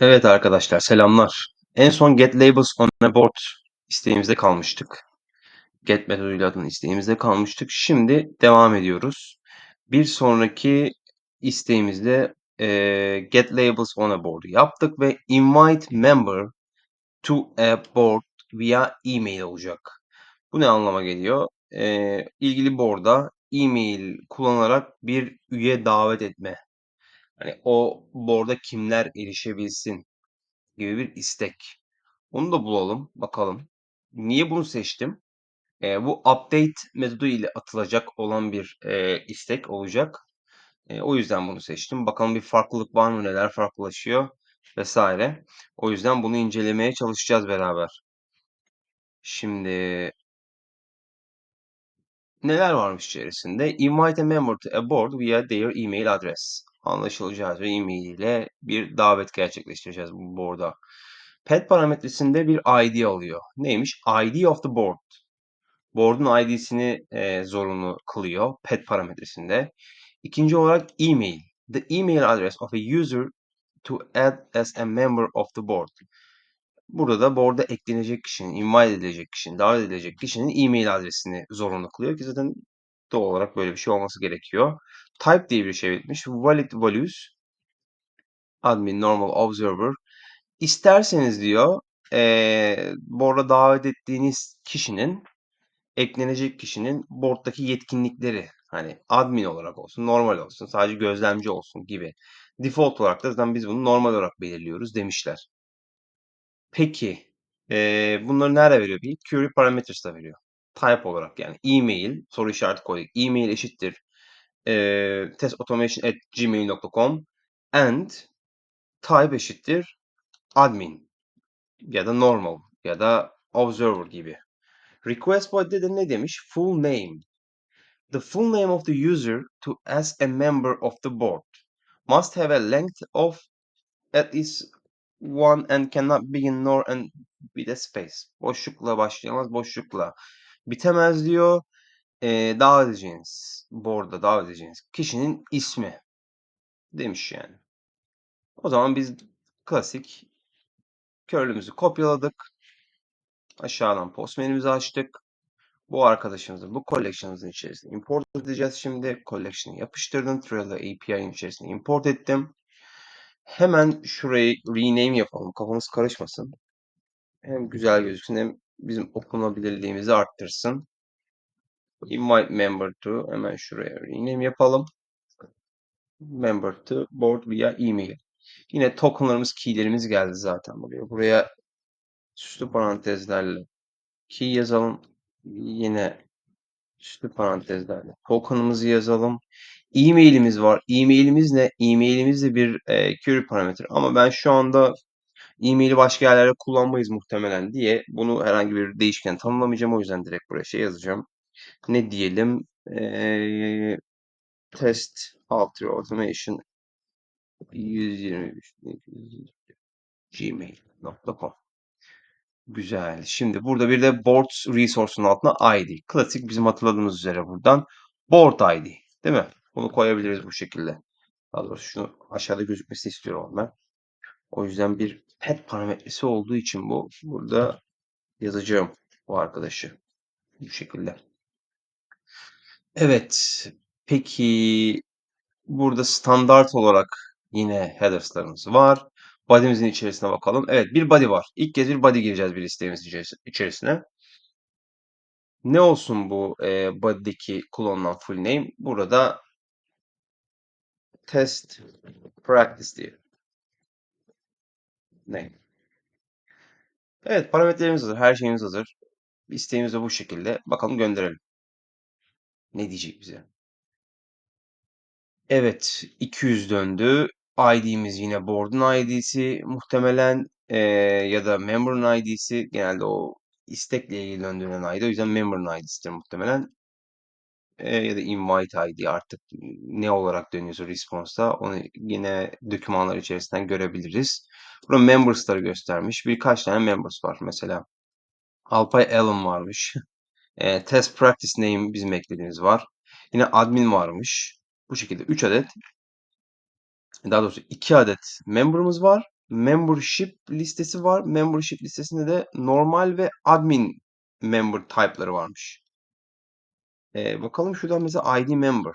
Evet arkadaşlar selamlar. En son get labels on a board isteğimizde kalmıştık. Get metoduyla adın isteğimizde kalmıştık. Şimdi devam ediyoruz. Bir sonraki isteğimizde eee, get labels on a board yaptık ve invite member to a board via email olacak. Bu ne anlama geliyor? Eee ilgili board'a e-mail kullanarak bir üye davet etme. Hani o board'a kimler erişebilsin gibi bir istek. Onu da bulalım, bakalım. Niye bunu seçtim? Eee, bu update metodu ile atılacak olan bir eee, istek olacak. Eee, o yüzden bunu seçtim. Bakalım bir farklılık var mı, neler farklılaşıyor vesaire. O yüzden bunu incelemeye çalışacağız beraber. Şimdi neler varmış içerisinde? Invite a member to a board via their email address. Anlaşılacağı üzere e-mail ile bir davet gerçekleştireceğiz bu board'a. Pet parametresinde bir ID alıyor. Neymiş? ID of the board. Board'un ID'sini e, zorunlu kılıyor pet parametresinde. İkinci olarak email. The email address of a user to add as a member of the board. Burada da board'a eklenecek kişinin, invite edilecek kişinin, davet edilecek kişinin e-mail adresini zorunlu kılıyor ki zaten doğal olarak böyle bir şey olması gerekiyor. Type diye bir şey bitmiş. Valid values admin normal observer İsterseniz diyor eee board'a davet ettiğiniz kişinin eklenecek kişinin board'daki yetkinlikleri hani admin olarak olsun, normal olsun, sadece gözlemci olsun gibi. Default olarak da zaten biz bunu normal olarak belirliyoruz demişler. Peki eee bunları nerede veriyor bilgi? Query parametres'ta veriyor. Type olarak yani e-mail soru işareti koyduk. E-mail eşittir eee testautomation@gmail.com and type eşittir admin ya da normal ya da observer gibi. Request body'de de ne demiş? Full name. The full name of the user to as a member of the board must have a length of at least one and cannot begin nor and with a space. Boşlukla başlayamaz, boşlukla bitemez diyor. Ee, davet edeceğiniz, board'a davet edeceğiniz kişinin ismi demiş yani. O zaman biz klasik curly'mizi kopyaladık. Aşağıdan post menümüzü açtık. Bu arkadaşımızı bu collection'ımızın içerisine import edeceğiz şimdi. Collection'ı yapıştırdım. Trello API'nin içerisine import ettim. Hemen şurayı rename yapalım. Kafamız karışmasın. Hem güzel gözüksün hem bizim okunabilirliğimizi arttırsın. Invite member to hemen şuraya rename yapalım. Member to board via email. Yine tokenlarımız, keylerimiz geldi zaten buraya. Buraya süslü parantezlerle key yazalım. Yine Üstü parantezlerle token'ımızı yazalım. E-mail'imiz var. E-mail'imiz ne? E-mail'imiz de bir e, query parametre. Ama ben şu anda e-mail'i başka yerlerde kullanmayız muhtemelen diye bunu herhangi bir değişken tanımlamayacağım. O yüzden direkt buraya şey yazacağım. Ne diyelim? E, test altı automation 123 gmail.com Güzel. Şimdi burada bir de board resource'un altına ID. Klasik bizim hatırladığımız üzere buradan board ID. Değil mi? Bunu koyabiliriz bu şekilde. Daha doğrusu şunu aşağıda gözükmesini istiyorum ben. O yüzden bir pet parametresi olduğu için bu burada yazacağım bu arkadaşı. Bu şekilde. Evet. Peki burada standart olarak yine headers'larımız var. Body'mizin içerisine bakalım. Evet bir body var. İlk kez bir body gireceğiz bir isteğimizin içerisine. Ne olsun bu e, body'deki kullanılan full name? Burada test practice diye. Name. Evet parametrelerimiz hazır. Her şeyimiz hazır. İsteğimiz de bu şekilde. Bakalım gönderelim. Ne diyecek bize? Evet 200 döndü. ID'miz yine board'un ID'si muhtemelen e, ya da member'ın ID'si genelde o istekle ilgili döndürülen ID. O yüzden member'ın ID'sidir muhtemelen. E, ya da invite ID artık ne olarak dönüyorsa response'da onu yine dokümanlar içerisinden görebiliriz. Burada members'ları göstermiş. Birkaç tane members var. Mesela Alpay Allen varmış. E, test practice name bizim eklediğimiz var. Yine admin varmış. Bu şekilde 3 adet daha doğrusu 2 adet member'ımız var. membership listesi var. Membership listesinde de normal ve admin member type'ları varmış. Ee, bakalım şuradan mesela ID member.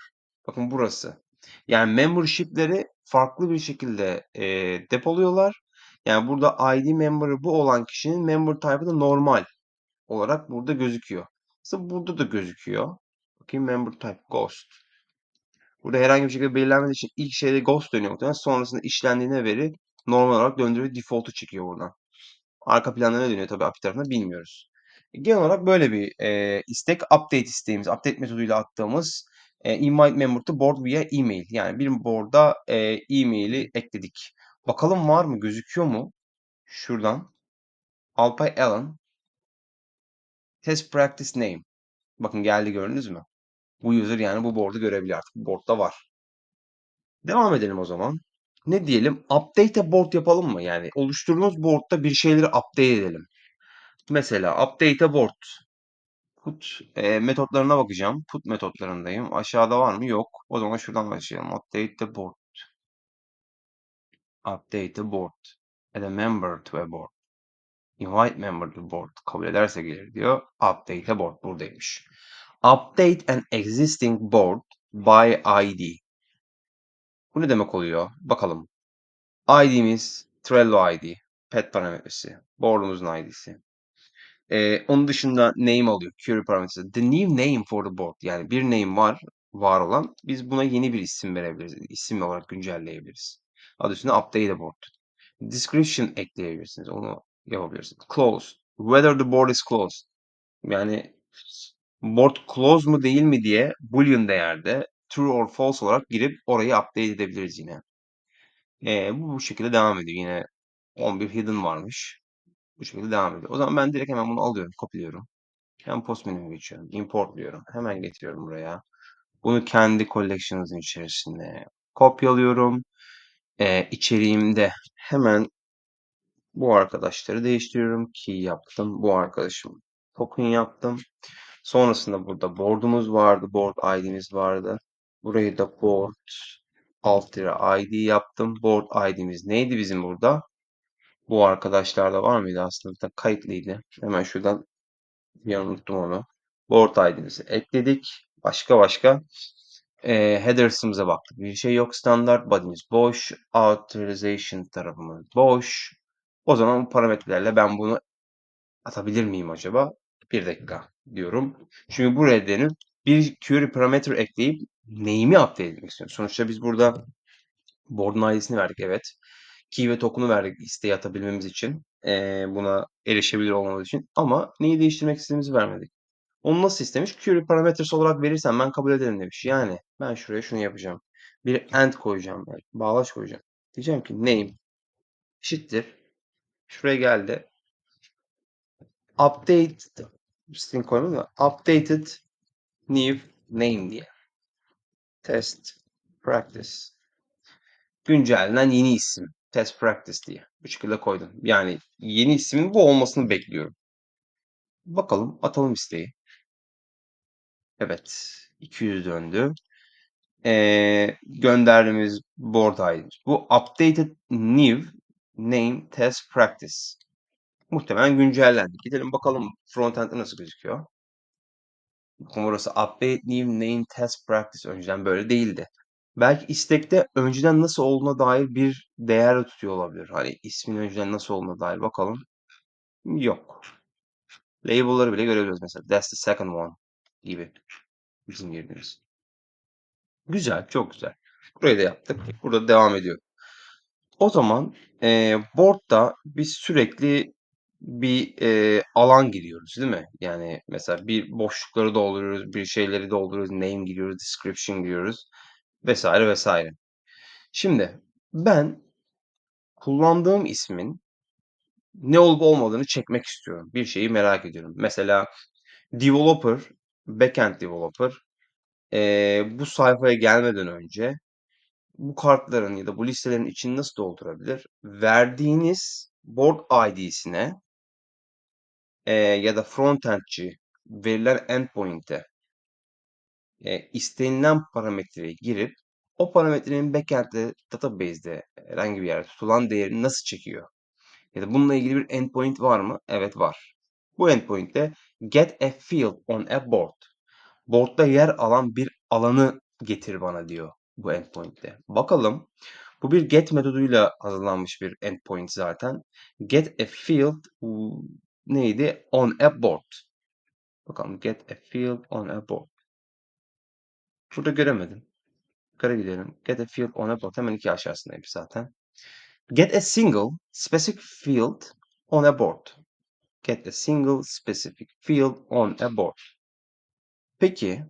Bakın burası. Yani membership'leri farklı bir şekilde e, depoluyorlar. Yani burada ID member'ı bu olan kişinin member type'ı da normal olarak burada gözüküyor. Mesela burada da gözüküyor. Bakayım member type ghost. Burada herhangi bir şekilde belirlenmediği için ilk şeyde ghost dönüyor muhtemelen. Sonrasında işlendiğine veri normal olarak döndürüyor. Default'u çekiyor buradan. Arka planda ne dönüyor tabii API tarafında bilmiyoruz. Genel olarak böyle bir e, istek. Update isteğimiz, update metoduyla attığımız e, invite member to board via email. Yani bir board'a e-mail'i ekledik. Bakalım var mı? Gözüküyor mu? Şuradan. Alpay Allen. Test practice name. Bakın geldi gördünüz mü? Bu user yani bu board'u görebiliyor artık. Board'da var. Devam edelim o zaman. Ne diyelim? Update a board yapalım mı? Yani oluşturduğumuz board'da bir şeyleri update edelim. Mesela update a board. Put e, metotlarına bakacağım. Put metotlarındayım. Aşağıda var mı? Yok. O zaman şuradan başlayalım. Update board. Update board. Add a member to a board. Invite member to board. Kabul ederse gelir diyor. Update a board buradaymış. Update an existing board by ID. Bu ne demek oluyor? Bakalım. ID'miz Trello ID. Pet parametresi. Board'umuzun ID'si. Ee, onun dışında name alıyor. Query parametresi. The new name for the board. Yani bir name var. Var olan. Biz buna yeni bir isim verebiliriz. İsim olarak güncelleyebiliriz. Adı üstünde update board. Description ekleyebilirsiniz. Onu yapabilirsiniz. Closed. Whether the board is closed. Yani board close mu değil mi diye boolean değerde true or false olarak girip orayı update edebiliriz yine. Ee, bu, bu şekilde devam ediyor. Yine 11 hidden varmış. Bu şekilde devam ediyor. O zaman ben direkt hemen bunu alıyorum, kopyalıyorum. Hem post menüme geçiyorum. Import diyorum. Hemen getiriyorum buraya. Bunu kendi collections'ın içerisine kopyalıyorum. Ee, içeriğimde hemen bu arkadaşları değiştiriyorum. Key yaptım. Bu arkadaşım token yaptım. Sonrasında burada board'umuz vardı. Board ID'miz vardı. Burayı da board alt lira ID yaptım. Board ID'miz neydi bizim burada? Bu arkadaşlarda var mıydı aslında? Bir de kayıtlıydı. Hemen şuradan bir unuttum onu. Board ID'mizi ekledik. Başka başka e, headers'ımıza baktık. Bir şey yok. Standart body'miz boş. Authorization tarafımız boş. O zaman bu parametrelerle ben bunu atabilir miyim acaba? Bir dakika diyorum. Çünkü buraya denir bir query parametre ekleyip name'i update etmek istiyorum. Sonuçta biz burada board'un ID'sini verdik evet. Key ve token'u verdik isteği atabilmemiz için. Ee, buna erişebilir olmamız için. Ama neyi değiştirmek istediğimizi vermedik. Onu nasıl istemiş? Query parametresi olarak verirsen ben kabul ederim demiş. Yani ben şuraya şunu yapacağım. Bir end koyacağım. Yani bağlaç koyacağım. Diyeceğim ki name eşittir. Şuraya geldi. Update string koymadım da updated new name diye. Test practice. Güncellenen yeni isim. Test practice diye. Bu şekilde koydum. Yani yeni ismin bu olmasını bekliyorum. Bakalım atalım isteği. Evet. 200 döndü. Ee, gönderdiğimiz board ID. Bu updated new name test practice. Muhtemelen güncellendi. Gidelim bakalım frontend'de nasıl gözüküyor. Bakın burası update new name test practice. Önceden böyle değildi. Belki istekte önceden nasıl olduğuna dair bir değer tutuyor olabilir. Hani ismin önceden nasıl olduğuna dair bakalım. Yok. Label'ları bile görebiliyoruz mesela. That's the second one gibi. Bizim girdiğimiz. Güzel, çok güzel. Burayı da yaptık. Burada devam ediyor. O zaman e, board'da biz sürekli bir e, alan giriyoruz değil mi? Yani mesela bir boşlukları dolduruyoruz, bir şeyleri dolduruyoruz, name giriyoruz, description giriyoruz vesaire vesaire. Şimdi ben kullandığım ismin ne olup olmadığını çekmek istiyorum. Bir şeyi merak ediyorum. Mesela developer, backend developer e, bu sayfaya gelmeden önce bu kartların ya da bu listelerin içini nasıl doldurabilir? Verdiğiniz board ID'sine e, ya da frontendçi verilen endpoint'e e, istenilen parametreyi girip o parametrenin backend'de, database'de herhangi bir yerde tutulan değerini nasıl çekiyor? Ya da bununla ilgili bir endpoint var mı? Evet var. Bu endpoint'te get a field on a board. Board'da yer alan bir alanı getir bana diyor bu endpoint'te. Bakalım. Bu bir get metoduyla hazırlanmış bir endpoint zaten. Get a field neydi? On a board. Bakalım get a field on a board. Burada göremedim. Yukarı gidelim. Get a field on a board. Hemen iki aşağısındaymış zaten. Get a single specific field on a board. Get a single specific field on a board. Peki,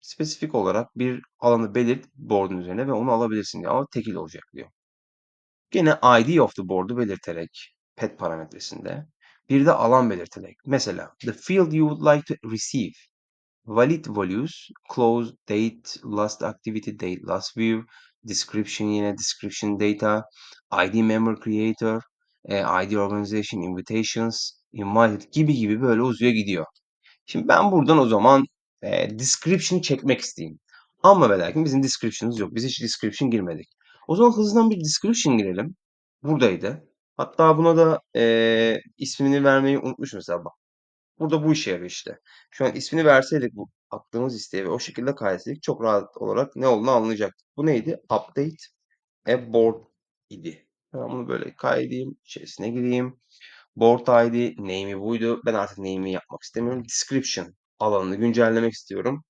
spesifik olarak bir alanı belirt board'un üzerine ve onu alabilirsin diyor ama tekil olacak diyor. Gene ID of the board'u belirterek pet parametresinde bir de alan belirterek. Mesela the field you would like to receive valid values, close, date, last activity, date, last view, description yine description data, ID member creator, e, ID organization, invitations, invited gibi gibi böyle uzuyor gidiyor. Şimdi ben buradan o zaman e, description çekmek isteyeyim. Ama ve lakin bizim description'ımız yok. Biz hiç description girmedik. O zaman hızlıdan bir description girelim. Buradaydı. Hatta buna da e, ismini vermeyi unutmuş mesela bak. Burada bu işe yarıyor işte. Şu an ismini verseydik bu attığımız isteğe ve o şekilde kaydetseydik çok rahat olarak ne olduğunu anlayacaktık. Bu neydi? Update a board idi. Ben bunu böyle kaydedeyim, içerisine gireyim. Board ID name'i buydu. Ben artık name'i yapmak istemiyorum. Description alanını güncellemek istiyorum.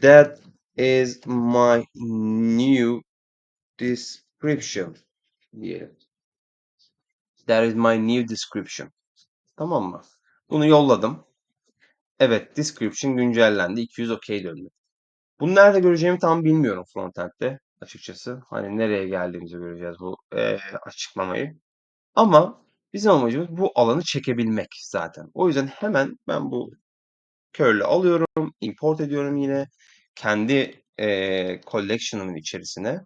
That is my new description diyelim. That is my new description. Tamam mı? Bunu yolladım. Evet, description güncellendi. 200 OK döndü. Bunu nerede göreceğimi tam bilmiyorum frontend'de açıkçası. Hani nereye geldiğimizi göreceğiz bu e, açıklamayı. Ama bizim amacımız bu alanı çekebilmek zaten. O yüzden hemen ben bu curl'ü alıyorum, import ediyorum yine kendi e, collection'ımın içerisine.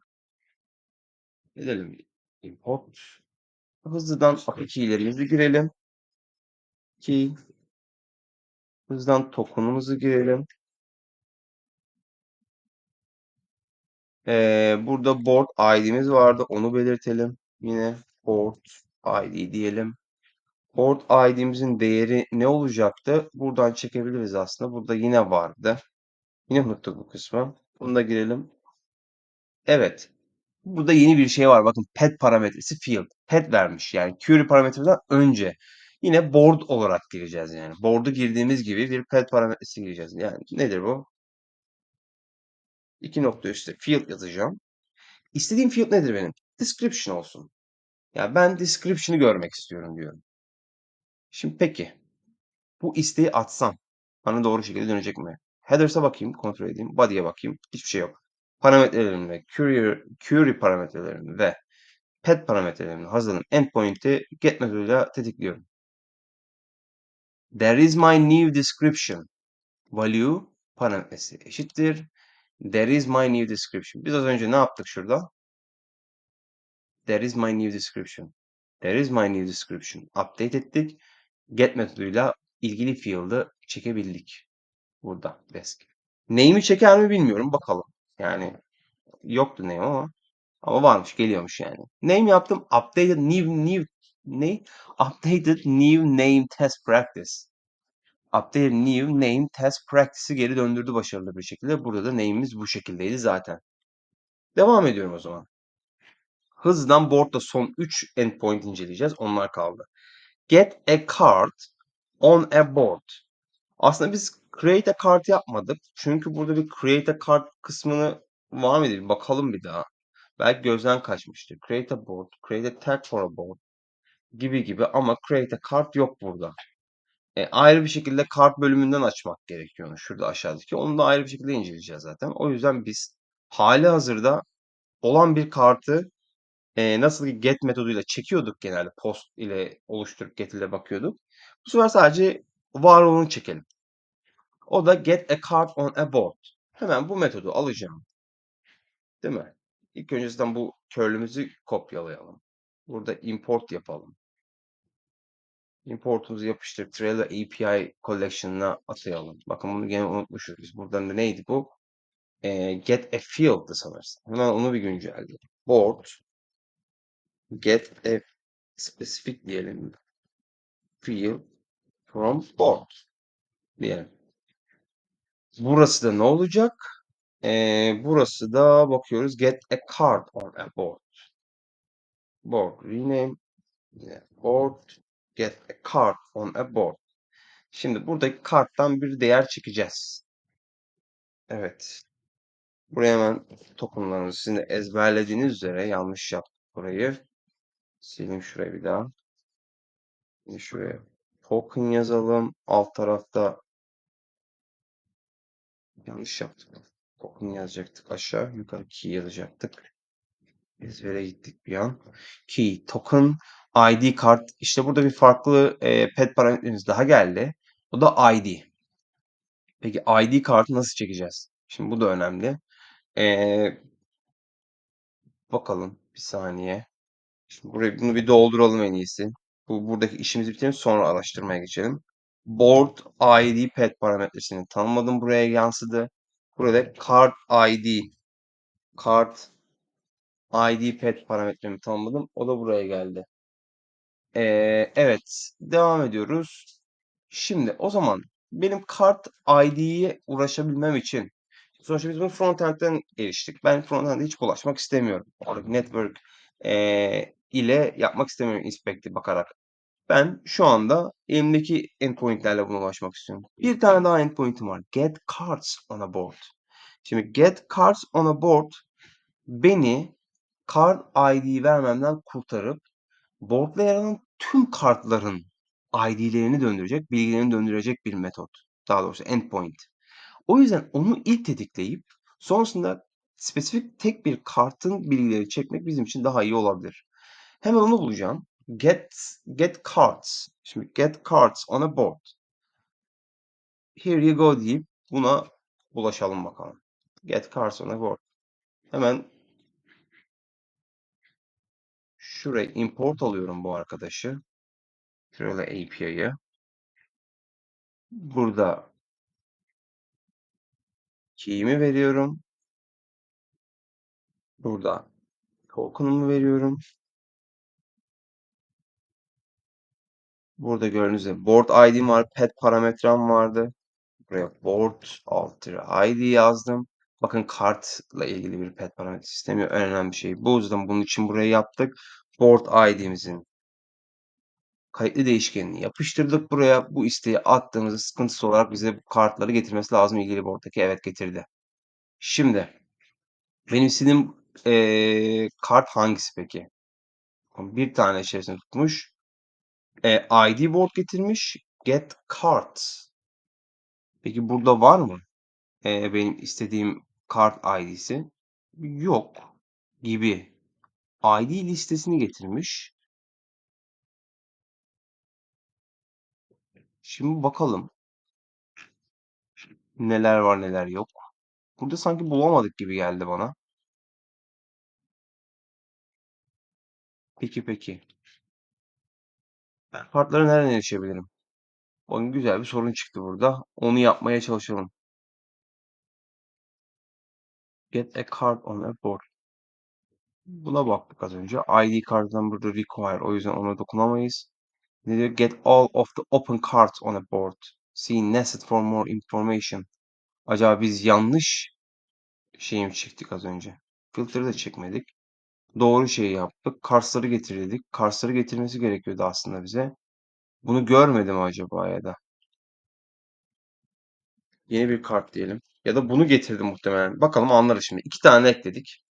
Edelim import. Hızlıdan API key'lerimizi girelim. Key. Hızlıdan token'ımızı girelim. Ee, burada board ID'miz vardı. Onu belirtelim. Yine board ID diyelim. Board ID'mizin değeri ne olacaktı? Buradan çekebiliriz aslında. Burada yine vardı. Yine unuttuk bu kısmı. Bunu da girelim. Evet. Burada yeni bir şey var. Bakın pet parametresi field. Pet vermiş. Yani query parametreden önce. Yine board olarak gireceğiz yani. Board'u girdiğimiz gibi bir pet parametresi gireceğiz. Yani nedir bu? İki nokta üstte field yazacağım. İstediğim field nedir benim? Description olsun. Ya ben description'ı görmek istiyorum diyorum. Şimdi peki bu isteği atsam bana doğru şekilde dönecek mi? Headers'a bakayım, kontrol edeyim. Body'ye bakayım. Hiçbir şey yok. Parametrelerim ve query, query parametrelerim ve pet parametrelerini hazırladım. Endpoint'i get metoduyla tetikliyorum. There is my new description. Value parametresi eşittir. There is my new description. Biz az önce ne yaptık şurada? There is my new description. There is my new description. Update ettik. Get metoduyla ilgili field'ı çekebildik. Burada desk. Name'i çeker mi bilmiyorum. Bakalım. Yani yoktu name ama ama varmış, geliyormuş yani. Name yaptım. Updated new new ne? Updated new name test practice. Updated new name test practice'i geri döndürdü başarılı bir şekilde. Burada da name'imiz bu şekildeydi zaten. Devam ediyorum o zaman. Hızlıdan board'da son 3 endpoint inceleyeceğiz. Onlar kaldı. Get a card on a board. Aslında biz create a card yapmadık. Çünkü burada bir create a card kısmını var mıydı? Bakalım bir daha. Belki gözden kaçmıştır. Create a board, create a tag for a board gibi gibi ama create a card yok burada. E, ayrı bir şekilde kart bölümünden açmak gerekiyor. Şurada aşağıdaki. Onu da ayrı bir şekilde inceleyeceğiz zaten. O yüzden biz hali hazırda olan bir kartı e, nasıl ki get metoduyla çekiyorduk genelde post ile oluşturup get ile bakıyorduk. Bu sefer sadece var olanı çekelim. O da get a card on a board. Hemen bu metodu alacağım. Değil mi? İlk öncesinden bu curl'ümüzü kopyalayalım. Burada import yapalım. Importumuzu yapıştırıp Trello API collection'ına atayalım. Bakın bunu gene unutmuşuz biz. Buradan da neydi bu? Ee, get a field'dı sanırsam. Hemen onu bir güncelleyelim. Board get a specific diyelim. Field from board diyelim. Burası da ne olacak? Ee, burası da bakıyoruz. Get a card on a board. Board rename board get a card on a board. Şimdi buradaki karttan bir değer çekeceğiz. Evet. Buraya hemen tokenlarınızı sizin de ezberlediğiniz üzere yanlış yaptık burayı. Sileyim şurayı bir daha. Şimdi şuraya token yazalım. Alt tarafta yanlış yaptık. Token yazacaktık aşağı. Yukarı key yazacaktık. Ezbere gittik bir an. Key, token, ID kart. İşte burada bir farklı e, pet parametremiz daha geldi. Bu da ID. Peki ID kartı nasıl çekeceğiz? Şimdi bu da önemli. Ee, bakalım bir saniye. Şimdi burayı bunu bir dolduralım en iyisi. Bu buradaki işimizi bitirelim sonra araştırmaya geçelim. Board ID pet parametresini tanımladım buraya yansıdı. Burada card ID card ID pet parametremi tanımladım. O da buraya geldi. Ee, evet devam ediyoruz. Şimdi o zaman benim kart ID'ye ulaşabilmem için sonuçta biz bunu frontend'den eriştik. Ben frontend'e hiç bulaşmak istemiyorum. Oradaki network eee, ile yapmak istemiyorum inspect'e bakarak. Ben şu anda elimdeki endpoint'lerle buna ulaşmak istiyorum. Bir tane daha endpoint'im var. Get cards on a board. Şimdi get cards on a board beni card ID vermemden kurtarıp board'da yer alan tüm kartların ID'lerini döndürecek, bilgilerini döndürecek bir metot. Daha doğrusu endpoint. O yüzden onu ilk tetikleyip sonrasında spesifik tek bir kartın bilgileri çekmek bizim için daha iyi olabilir. Hemen onu bulacağım. Get get cards. Şimdi get cards on a board. Here you go deyip buna ulaşalım bakalım. Get cards on a board. Hemen şuraya import alıyorum bu arkadaşı. Şöyle API'yi. Burada key'imi veriyorum. Burada token'ımı veriyorum. Burada gördüğünüz gibi board ID'm var, pet parametrem vardı. Buraya board alter ID yazdım. Bakın kartla ilgili bir pet parametre. En önemli şey bu. Yüzden bunun için buraya yaptık. Board ID'mizin kayıtlı değişkenini yapıştırdık buraya. Bu isteği attığımızda sıkıntısı olarak bize bu kartları getirmesi lazım. ilgili board'daki evet getirdi. Şimdi benim istediğim ee, kart hangisi peki? Bir tane içerisinde tutmuş. E, ID board getirmiş. Get cards. Peki burada var mı? E, benim istediğim kart ID'si. Yok gibi. ID listesini getirmiş. Şimdi bakalım. Neler var neler yok. Burada sanki bulamadık gibi geldi bana. Peki peki. Ben kartlara nereden erişebilirim? Bakın güzel bir sorun çıktı burada. Onu yapmaya çalışalım. Get a card on a board. Buna baktık az önce. ID kartından burada require. O yüzden ona dokunamayız. Ne diyor? Get all of the open cards on a board. See nested for more information. Acaba biz yanlış şey mi çektik az önce? Filtre de çekmedik. Doğru şeyi yaptık. Karsları getirdik. Karsları getirmesi gerekiyordu aslında bize. Bunu görmedim acaba ya da. Yeni bir kart diyelim. Ya da bunu getirdi muhtemelen. Bakalım anlarız şimdi. İki tane ekledik.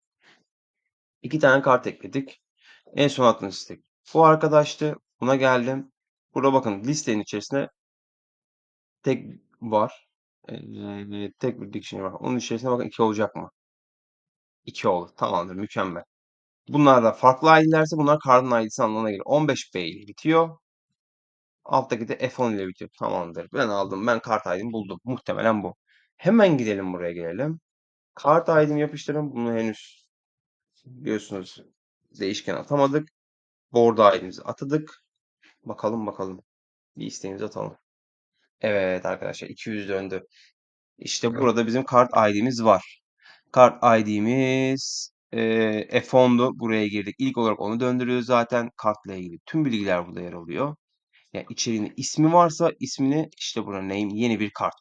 İki tane kart ekledik. En son attığınız istek. Bu arkadaştı. Buna geldim. Burada bakın listenin içerisinde tek var. Ee, tek bir dictionary var. Onun içerisinde bakın iki olacak mı? İki oldu. Tamamdır. Mükemmel. Bunlar da farklı ID'lerse bunlar kartın ID'si anlamına gelir. 15B ile bitiyor. Alttaki de F10 ile bitiyor. Tamamdır. Ben aldım. Ben kart ID'mi buldum. Muhtemelen bu. Hemen gidelim buraya gelelim. Kart ID'mi yapıştırın. Bunu henüz biliyorsunuz değişken atamadık. Board ID'mizi atadık. Bakalım bakalım. Bir isteğimizi atalım. Evet arkadaşlar 200 döndü. İşte burada bizim kart ID'miz var. Kart ID'miz e, F10'du. Buraya girdik. İlk olarak onu döndürüyoruz zaten. Kartla ilgili tüm bilgiler burada yer alıyor. Yani içeriğinde ismi varsa ismini işte burada name yeni bir kart.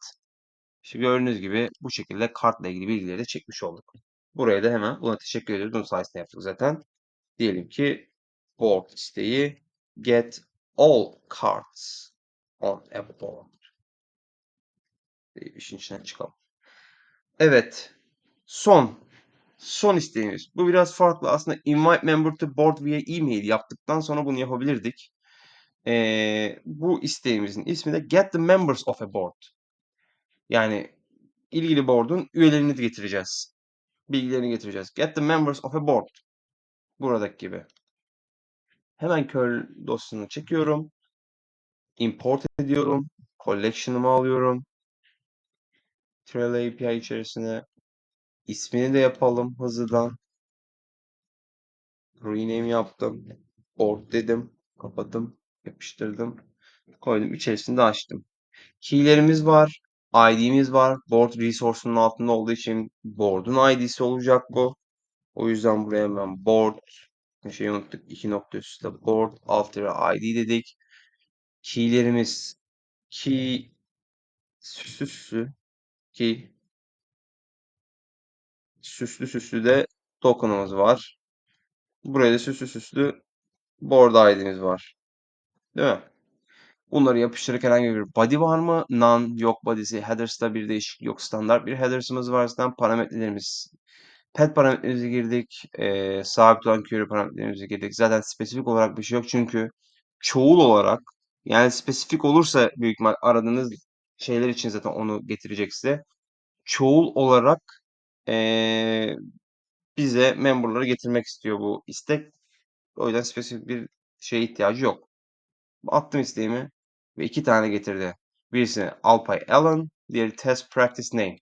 İşte gördüğünüz gibi bu şekilde kartla ilgili bilgileri de çekmiş olduk. Buraya da hemen buna teşekkür ediyoruz. Bunun sayesinde yaptık zaten. Diyelim ki board isteği get all cards on a board. deyip işin içinden çıkalım. Evet. Son. Son isteğimiz. Bu biraz farklı. Aslında invite member to board via email yaptıktan sonra bunu yapabilirdik. Ee, bu isteğimizin ismi de get the members of a board. Yani ilgili board'un üyelerini getireceğiz. Bilgilerini getireceğiz. Get the members of a board. Buradaki gibi. Hemen curl dosyasını çekiyorum. Import ediyorum. Collection'ımı alıyorum. Trail API içerisine. İsmini de yapalım hızlıdan. Rename yaptım. Board dedim. Kapadım. Yapıştırdım. Koydum. İçerisinde açtım. Key'lerimiz var. ID'miz var. Board resource'unun altında olduğu için board'un ID'si olacak bu. O yüzden buraya hemen board bir şey unuttuk. İki nokta üstte board alt ID dedik. Key'lerimiz key süslü süslü key süslü süslü de token'ımız var. Buraya da süslü süslü board ID'miz var. Değil mi? Bunları yapıştırırken herhangi bir body var mı? None yok body'si. Headers'ta bir değişiklik yok. Standart bir headers'ımız var. Zaten parametrelerimiz pet parametremizi girdik. Ee, sabit olan query parametrelerimizi girdik. Zaten spesifik olarak bir şey yok. Çünkü çoğul olarak yani spesifik olursa büyük ihtimal aradığınız şeyler için zaten onu getirecek size. Çoğul olarak ee, bize memberları getirmek istiyor bu istek. O yüzden spesifik bir şeye ihtiyacı yok. Attım isteğimi ve iki tane getirdi. Birisi Alpay Allen, diğeri Test Practice Name.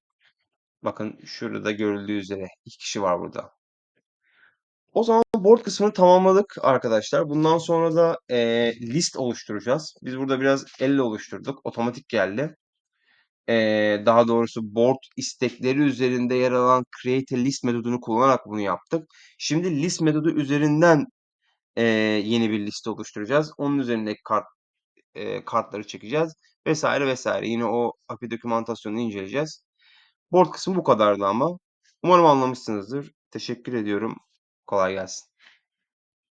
Bakın şurada görüldüğü üzere iki kişi var burada. O zaman board kısmını tamamladık arkadaşlar. Bundan sonra da e, list oluşturacağız. Biz burada biraz elle oluşturduk. Otomatik geldi. E, daha doğrusu board istekleri üzerinde yer alan create a list metodunu kullanarak bunu yaptık. Şimdi list metodu üzerinden e, yeni bir liste oluşturacağız. Onun üzerindeki kart e, kartları çekeceğiz vesaire vesaire. Yine o API dokümantasyonunu inceleyeceğiz. Board kısmı bu kadardı ama. Umarım anlamışsınızdır. Teşekkür ediyorum. Kolay gelsin.